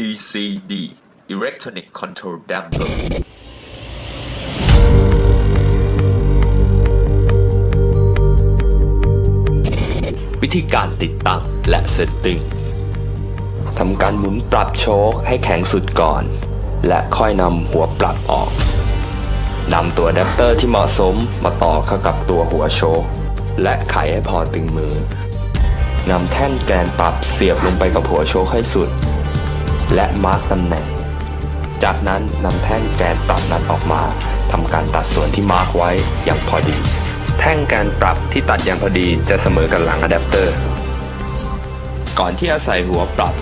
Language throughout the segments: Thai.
ECD Electronic Control Damper วิธีการติดตั้งและเซตติ้งทำการหมุนปรับโชคให้แข็งสุดก่อน และค่อยนำหัวปรับออกนำตัวแดปเตอร์ที่เหมาะสมมาต่อเข้ากับตัวหัวโชคและไขให้พอตึงมือนำแท่นแกนปรับเสียบลงไปกับหัวโชคให้สุด และมาร์กตำแหน่ง จากนั้นนำแท่งแกนปรับนั้นออกมาทำการตัดส่วนที่มาร์กไว้อย่างพอดี แท่งแกนปรับที่ตัดอย่างพอดีจะเสมอกับหลังอะแดปเตอร์ ก่อนที่จะใส่หัวปรับ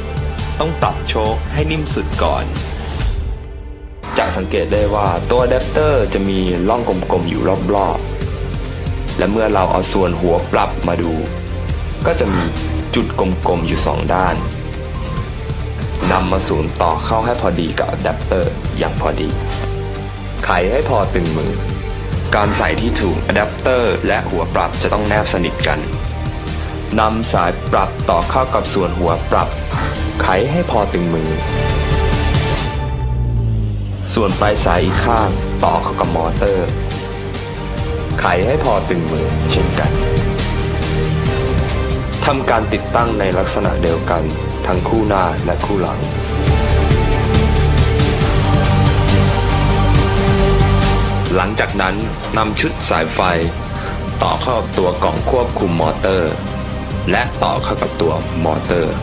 ต้องปรับโชคให้นิ่มสุดก่อนจะสังเกตได้ว่าตัวอะแดปเตอร์จะมีร่องกลมๆอยู่รอบๆ และเมื่อเราเอาส่วนหัวปรับมาดู ก็จะมีจุดกลมๆอยู่สองด้าน นำมาศูนต่อเข้าให้พอดีกับอะแดปเตอร์อย่างพอดี ไขให้พอตึงมือ การใส่ที่ถูกอะแดปเตอร์และหัวปรับจะต้องแนบสนิทกันนำสายปรับต่อเข้ากับส่วนหัวปรับ ไขให้พอตึงมือ ส่วนปลายสายอีกข้างต่อเข้ากับมอเตอร์ ไขให้พอตึงมือเช่นกันทำการติดตั้งในลักษณะเดียวกัน ทั้งคู่หน้าและคู่หลัง หลังจากนั้นนำชุดสายไฟ ต่อเข้าตัวกล่องควบคุมมอเตอร์ และต่อเข้ากับตัวมอเตอร์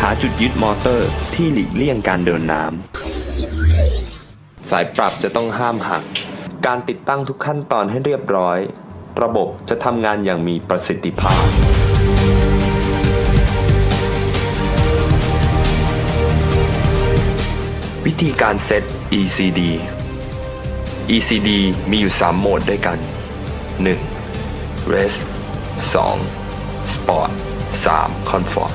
หาจุดยึดมอเตอร์ที่หลีกเลี่ยงการเดินน้ำสายปรับจะต้องห้ามหัก การติดตั้งทุกขั้นตอนให้เรียบร้อย ระบบจะทำงานอย่างมีประสิทธิภาพ ธีการเซต ECD ECD มีอยู่ 3 โหมดด้วยกัน 1. Rest 2. Sport 3. Comfort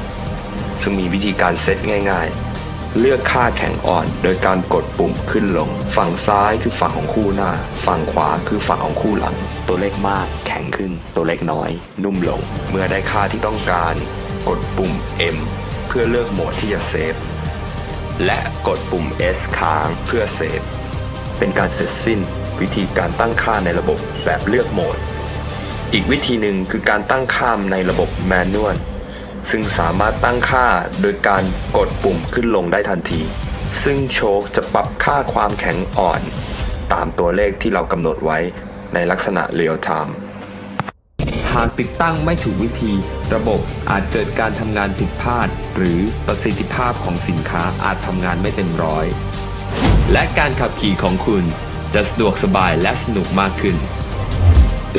ซึ่งมีวิธีการเซตง่ายๆ เลือกค่าแข็งอ่อนโดยการกดปุ่มขึ้นลง ฝั่งซ้ายคือฝั่งของคู่หน้า ฝั่งขวาคือฝั่งของคู่หลัง ตัวเลขมาก แข็งขึ้น ตัวเลขน้อย นุ่มลง เมื่อได้ค่าที่ต้องการ กดปุ่ม M เพื่อเลือกโหมดที่จะเซฟ และกดปุ่ม S ค้างเพื่อเซฟ เป็นการเสร็จสิ้นวิธีการตั้งค่าในระบบแบบเลือกโหมด อีกวิธีหนึ่งคือการตั้งค่าในระบบแมนนวลซึ่งสามารถตั้งค่าโดยการกดปุ่มขึ้นลงได้ทันที ซึ่งโชคจะปรับค่าความแข็งอ่อน ตามตัวเลขที่เรากำหนดไว้ในลักษณะเรียลไทม์ากติดตั้งไม่ถูกวิธี ระบบอาจเกิดการทำงานผิดพลาด หรือประสิทธิภาพของสินค้าอาจทำงานไม่เต็มร้อย และการขับขี่ของคุณจะสะดวกสบายและสนุกมากขึ้น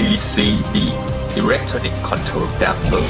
ECD Electronic Control Damper